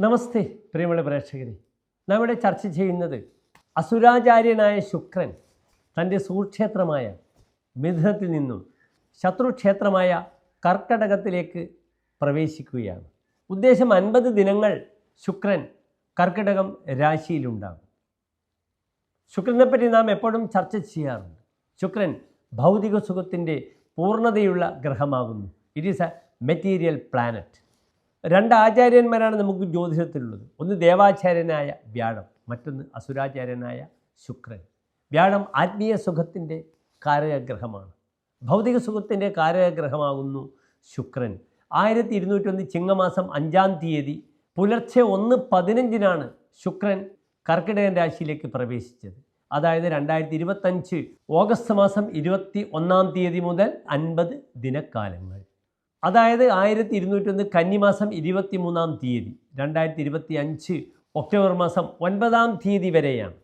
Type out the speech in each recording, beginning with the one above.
നമസ്തേ പ്രിയമുള്ള പ്രേക്ഷകരെ. നാം ഇവിടെ ചർച്ച ചെയ്യുന്നത് അസുരാചാര്യനായ ശുക്രൻ തന്റെ സുക്ഷേത്രമായ മിഥുനത്തിൽ നിന്നും ശത്രുക്ഷേത്രമായ കർക്കടകത്തിലേക്ക് പ്രവേശിക്കുകയാണ്. ഉദ്ദേശം അൻപത് ദിനങ്ങൾ ശുക്രൻ കർക്കിടകം രാശിയിലുണ്ടാകും. ശുക്രനെപ്പറ്റി നാം എപ്പോഴും ചർച്ച ചെയ്യാറുണ്ട്. ശുക്രൻ ഭൗതിക സുഖത്തിന്റെ പൂർണതയുള്ള ഗ്രഹമാകുന്നു. It is a material planet രണ്ട് ആചാര്യന്മാരാണ് നമുക്ക് ജ്യോതിഷത്തിലുള്ളത്. ഒന്ന് ദേവാചാര്യനായ വ്യാഴം മറ്റൊന്ന് അസുരാചാര്യനായ ശുക്രൻ. വ്യാഴം ആത്മീയ സുഖത്തിന്റെ കാരകഗ്രഹമാണ്. ഭൗതിക സുഖത്തിന്റെ കാരകഗ്രഹമാകുന്നു ശുക്രൻ. ആയിരത്തി ഇരുന്നൂറ്റൊന്ന് ചിങ്ങമാസം അഞ്ചാം തീയതി പുലർച്ചെ ഒന്ന് പതിനഞ്ചിനാണ് ശുക്രൻ കർക്കിടകൻ രാശിയിലേക്ക് പ്രവേശിച്ചത്. അതായത് രണ്ടായിരത്തി ഇരുപത്തഞ്ച് ഓഗസ്റ്റ് മാസം ഇരുപത്തി ഒന്നാം തീയതി മുതൽ അൻപത് ദിനക്കാലങ്ങൾ അതായത് ആയിരത്തി ഇരുന്നൂറ്റൊന്ന് കന്നിമാസം ഇരുപത്തി മൂന്നാം തീയതി രണ്ടായിരത്തി ഇരുപത്തി അഞ്ച് ഒക്ടോബർ മാസം ഒൻപതാം തീയതി വരെയാണ്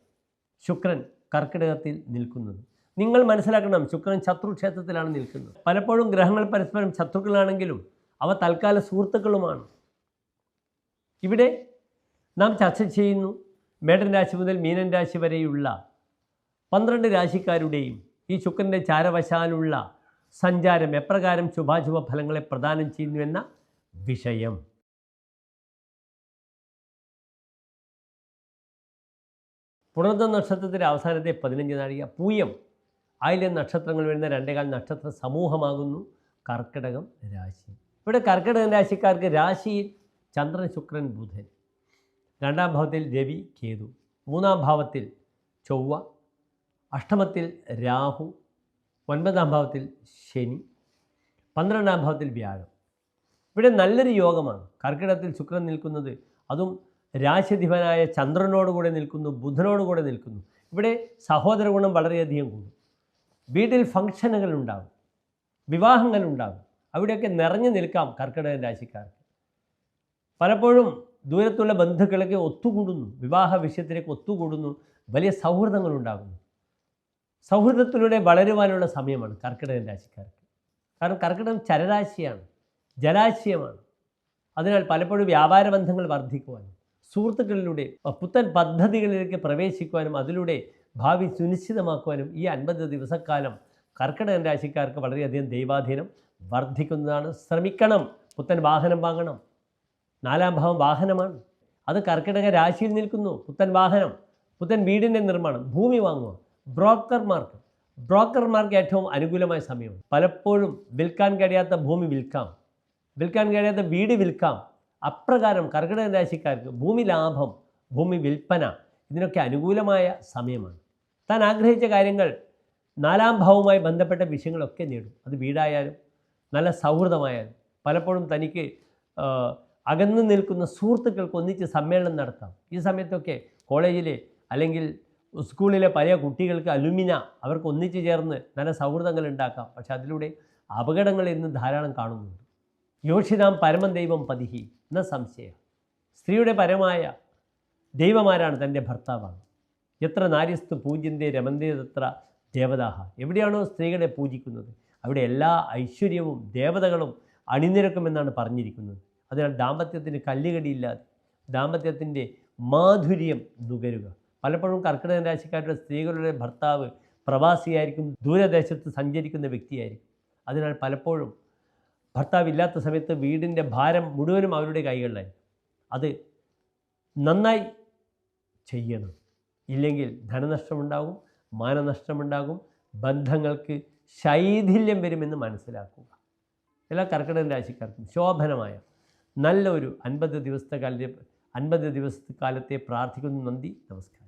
ശുക്രൻ കർക്കിടകത്തിൽ നിൽക്കുന്നത്. നിങ്ങൾ മനസ്സിലാക്കണം ശുക്രൻ ശത്രുക്ഷേത്രത്തിലാണ് നിൽക്കുന്നത്. പലപ്പോഴും ഗ്രഹങ്ങൾ പരസ്പരം ശത്രുക്കളാണെങ്കിലും അവ തൽക്കാല സുഹൃത്തുക്കളുമാണ്. ഇവിടെ നാം ചർച്ച ചെയ്യുന്നു മേടൻ രാശി മുതൽ മീനൻ രാശി വരെയുള്ള പന്ത്രണ്ട് രാശിക്കാരുടെയും ഈ ശുക്രന്റെ ചാരവശാലുള്ള സഞ്ചാരം എപ്രകാരം ശുഭാശുഭ ഫലങ്ങളെ പ്രദാനം ചെയ്യുന്നുവെന്ന വിഷയം. പുണർന്ന നക്ഷത്രത്തിന്റെ അവസാനത്തെ പതിനഞ്ച് നാഴിക പൂയം. അതിലെ നക്ഷത്രങ്ങൾ വരുന്ന രണ്ടേകാൽ നക്ഷത്ര സമൂഹമാകുന്നു. കർക്കിടകം രാശി. ഇവിടെ കർക്കിടകം രാശിക്കാർക്ക് രാശിയിൽ ചന്ദ്രൻ ശുക്രൻ ബുധൻ. രണ്ടാം ഭാവത്തിൽ രവി കേതു. മൂന്നാം ഭാവത്തിൽ ചൊവ്വ. അഷ്ടമത്തിൽ രാഹു. ഒൻപതാം ഭാവത്തിൽ ശനി പന്ത്രണ്ടാം ഭാവത്തിൽ വ്യാഴം. ഇവിടെ നല്ലൊരു യോഗമാണ്. കർക്കിടത്തിൽ ശുക്രൻ നിൽക്കുന്നത് അതും രാശിധിപനായ ചന്ദ്രനോടുകൂടെ നിൽക്കുന്നു ബുധനോടുകൂടെ നിൽക്കുന്നു. ഇവിടെ സഹോദര ഗുണം വളരെയധികം കൂടും. വീട്ടിൽ ഫംഗ്ഷനുകൾ ഉണ്ടാകും വിവാഹങ്ങൾ ഉണ്ടാകും. അവിടെയൊക്കെ നിറഞ്ഞു നിൽക്കാം കർക്കിടക രാശിക്കാർക്ക്. പലപ്പോഴും ദൂരത്തുള്ള ബന്ധുക്കളൊക്കെ ഒത്തുകൂടുന്നു വിവാഹ വിഷയത്തിലേക്ക് ഒത്തുകൂടുന്നു വലിയ സൗഹൃദങ്ങൾ ഉണ്ടാകുന്നു. സൗഹൃദത്തിലൂടെ വളരുവാനുള്ള സമയമാണ് കർക്കിടകൻ രാശിക്കാർക്ക്. കാരണം കർക്കിടകം ചരരാശിയാണ് ജലാശയമാണ്. അതിനാൽ പലപ്പോഴും വ്യാപാര ബന്ധങ്ങൾ വർദ്ധിക്കുവാനും സുഹൃത്തുക്കളിലൂടെ പുത്തൻ പദ്ധതികളിലേക്ക് പ്രവേശിക്കുവാനും അതിലൂടെ ഭാവി സുനിശ്ചിതമാക്കുവാനും ഈ അൻപത് ദിവസക്കാലം കർക്കിടകൻ രാശിക്കാർക്ക് വളരെയധികം ദൈവാധീനം വർദ്ധിക്കുന്നതാണ്. ശ്രമിക്കണം. പുത്തൻ വാഹനം വാങ്ങണം. നാലാം ഭാവം വാഹനമാണ്. അത് കർക്കിടക രാശിയിൽ നിൽക്കുന്നു. പുത്തൻ വാഹനം പുത്തൻ വീടിന്റെ നിർമ്മാണം ഭൂമി വാങ്ങുക. ബ്രോക്കർമാർക്ക് ബ്രോക്കർമാർക്ക് ഏറ്റവും അനുകൂലമായ സമയമാണ്. പലപ്പോഴും വിൽക്കാൻ കഴിയാത്ത ഭൂമി വിൽക്കാം. വിൽക്കാൻ കഴിയാത്ത വീട് വിൽക്കാം. അപ്രകാരം കർക്കിടക രാശിക്കാർക്ക് ഭൂമി ലാഭം ഭൂമി വിൽപ്പന ഇതിനൊക്കെ അനുകൂലമായ സമയമാണ്. താൻ ആഗ്രഹിച്ച കാര്യങ്ങൾ നാലാം ഭാവവുമായി ബന്ധപ്പെട്ട വിഷയങ്ങളൊക്കെ നേടും. അത് വീടായാലും നല്ല സൗഹൃദമായാലും. പലപ്പോഴും തനിക്ക് അകന്നു നിൽക്കുന്ന സുഹൃത്തുക്കൾക്ക് ഒന്നിച്ച് സമ്മേളനം നടത്താം. ഈ സമയത്തൊക്കെ കോളേജിലെ അല്ലെങ്കിൽ സ്കൂളിലെ പഴയ കുട്ടികൾക്ക് അലുമിന അവർക്ക് ഒന്നിച്ചു ചേർന്ന് നല്ല സൗഹൃദങ്ങൾ ഉണ്ടാക്കാം. പക്ഷെ അതിലൂടെ അപകടങ്ങൾ ഇന്ന് ധാരാളം കാണുന്നുണ്ട്. യോഷിതാം പരമം ദൈവം പതിഹി. എന്ന സംശയം. സ്ത്രീയുടെ പരമായ ദൈവമാരാണ് തന്റെ ഭർത്താവാണ്. എത്ര നാര്യസ്തു പൂജ്യന്തേ രമന്തേ തത്ര ദേവതാഹ. എവിടെയാണോ സ്ത്രീകളെ പൂജിക്കുന്നത്. അവിടെ എല്ലാ ഐശ്വര്യവും ദേവതകളും അണിനിരക്കുമെന്നാണ് പറഞ്ഞിരിക്കുന്നത്. അതിനാൽ ദാമ്പത്യത്തിന് കല്ലുകടിയില്ലാതെ ദാമ്പത്യത്തിന്റെ മാധുര്യം നുകരുക. പലപ്പോഴും കർക്കിടക രാശിക്കാരുടെ സ്ത്രീകളുടെ ഭർത്താവ് പ്രവാസിയായിരിക്കും ദൂരദേശത്ത് സഞ്ചരിക്കുന്ന വ്യക്തിയായിരിക്കും. അതിനാൽ പലപ്പോഴും ഭർത്താവ് ഇല്ലാത്ത സമയത്ത് വീടിന്റെ ഭാരം മുഴുവനും അവരുടെ കൈകളിലായിരിക്കും. അത് നന്നായി ചെയ്യണം. ഇല്ലെങ്കിൽ ധനനഷ്ടമുണ്ടാകും മാനനഷ്ടമുണ്ടാകും ബന്ധങ്ങൾക്ക് ശൈഥില്യം വരുമെന്ന് മനസ്സിലാക്കുക. എല്ലാ കർക്കിടക രാശിക്കാർക്കും ശോഭനമായ നല്ലൊരു അൻപത് ദിവസത്തെ കാലത്തെ അൻപത് ദിവസത്തെ കാലത്തെ പ്രാർത്ഥിക്കുന്നു നന്ദി നമസ്കാരം.